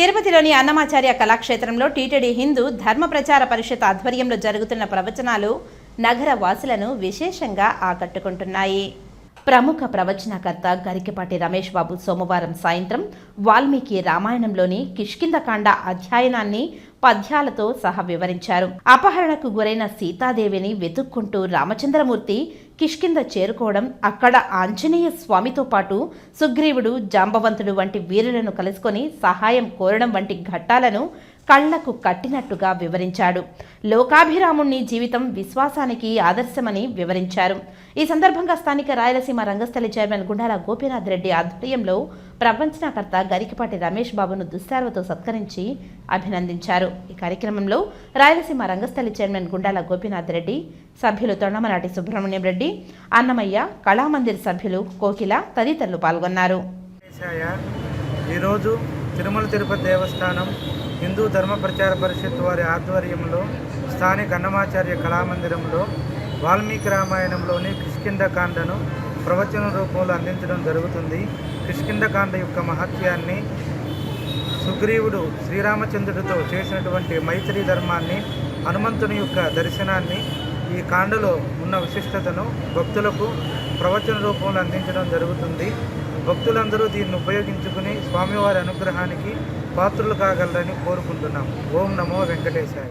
తిరుపతిలోని అన్నమాచార్య కళాక్షేత్రంలో టీటీడీ హిందూ ధర్మ ప్రచార పరిషత్ ఆధ్వర్యంలో జరుగుతున్న ప్రవచనాలు నగర వాసులను విశేషంగా ఆకట్టుకుంటున్నాయి. ప్రముఖ ప్రవచనకర్త గరికపాటి రమేష్ బాబు సోమవారం సాయంత్రం వాల్మీకి రామాయణంలోని కిష్కిందకాండ అధ్యయనాన్ని పద్యాలతో సహా వివరించారు. అపహరణకు గురైన సీతాదేవిని వెతుక్కుంటూ రామచంద్రమూర్తి కిష్కింద చేరుకోవడం అక్కడ ఆంజనేయ స్వామితో పాటు సుగ్రీవుడు జాంబవంతుడు వంటి వీరులను కలుసుకొని సహాయం కోరడం వంటి ఘట్టాలను కళ్ళకు కట్టినట్టుగా వివరించాడు. లోకాభిరాముణ్ణి జీవితం విశ్వాసానికి ఆదర్శమని వివరించారు. ఈ సందర్భంగా స్థానిక రాయలసీమ రంగస్థలి చైర్మన్ గుండాల గోపీనాథ్ రెడ్డి ఆధ్వర్యంలో ప్రపంచనకర్త గరికపాటి రమేష్ బాబును దుస్సారవతో సత్కరించి అభినందించారు. ఈ కార్యక్రమంలో రాయలసీమ రంగస్థలి చైర్మన్ గుండాల గోపీనాథ్ రెడ్డి సభ్యులు తొండమనాటి సుబ్రహ్మణ్యం రెడ్డి అన్నమయ్య కళామందిర్ సభ్యులు కోకిల తదితరులు పాల్గొన్నారు. ఈరోజు తిరుమల తిరుపతి దేవస్థానం హిందూ ధర్మ ప్రచార పరిషత్ వారి ఆధ్వర్యంలో స్థానిక అన్నమాచార్య కళామందిరంలో వాల్మీకి రామాయణంలోని కిష్కిందకాండను ప్రవచన రూపంలో అందించడం జరుగుతుంది. కిష్కిందకాండ యొక్క మహత్యాన్ని సుగ్రీవుడు శ్రీరామచంద్రుడితో చేసినటువంటి మైత్రి ధర్మాన్ని హనుమంతుని యొక్క దర్శనాన్ని ఈ కాండలో ఉన్న విశిష్టతను భక్తులకు ప్రవచన రూపంలో అందించడం జరుగుతుంది. భక్తులందరూ దీన్ని ఉపయోగించుకుని స్వామివారి అనుగ్రహానికి పాత్రులు కాగలరని కోరుకుంటున్నాం. ఓం నమో వెంకటేశాయ.